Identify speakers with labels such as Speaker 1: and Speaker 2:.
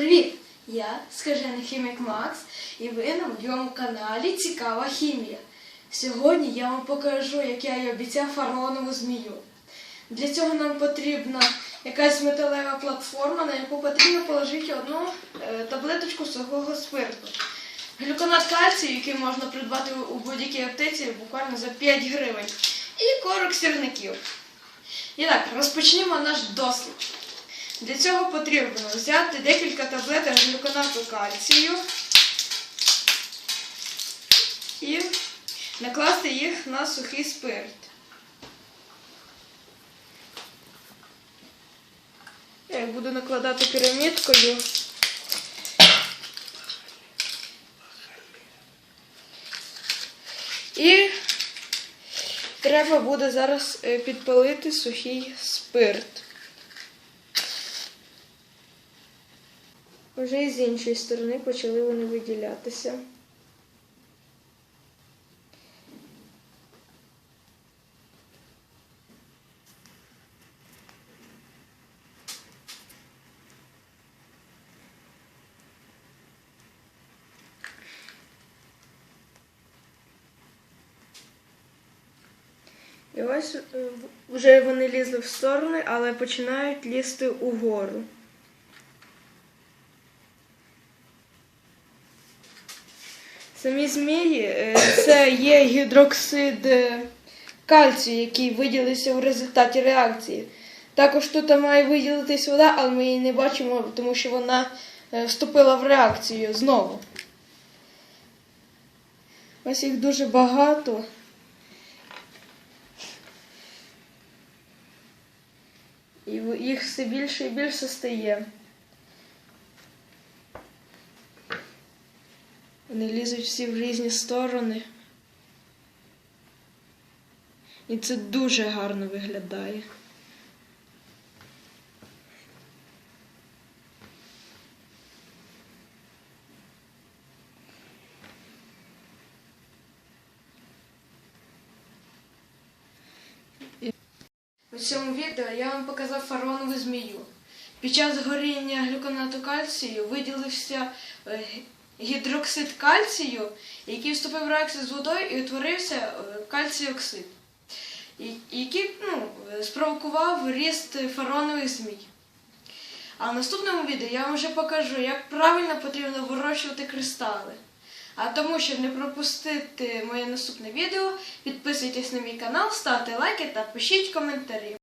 Speaker 1: Привіт! Я скажений хімік Макс, і ви на моєму каналі Цікава хімія. Сьогодні я вам покажу, як я і обіцяв фараонову змію. Для цього нам потрібна якась металева платформа, на яку потрібно положити одну е, таблеточку сухого спирту. Глюконат кальцію, який можна придбати у будь-якій аптеці буквально за 5 гривень. І корок сірників. І так, розпочнімо наш дослід. Для цього потрібно взяти декілька таблеток глюконату кальцію і накласти їх на сухий спирт. Я їх буду накладати пірамідкою. І треба буде зараз е, підпалити сухий спирт. Вже і з іншої сторони почали вони виділятися. І ось е, вже вони лізли в сторони, але починають лізти угору. Самі змії е, це є гідроксид е, кальцію, який виділився в результаті реакції. Також тут має виділитись вода, але ми її не бачимо, тому що вона е, вступила в реакцію знову. Ось їх дуже багато. І їх все більше і більше стає. Вони лізуть всі в різні сторони. І це дуже гарно виглядає. У цьому відео я вам показав фараонову змію. Під час горіння глюконату кальцію виділився е, гідроксид кальцію, який вступив в реакцію з водою і утворився е, кальціоксид, який ну, спровокував ріст фараонових змій. А в наступному відео я вам вже покажу, як правильно потрібно вирощувати кристали. А тому, щоб не пропустити моє наступне відео, підписуйтесь на мій канал, ставте лайки та пишіть коментарі.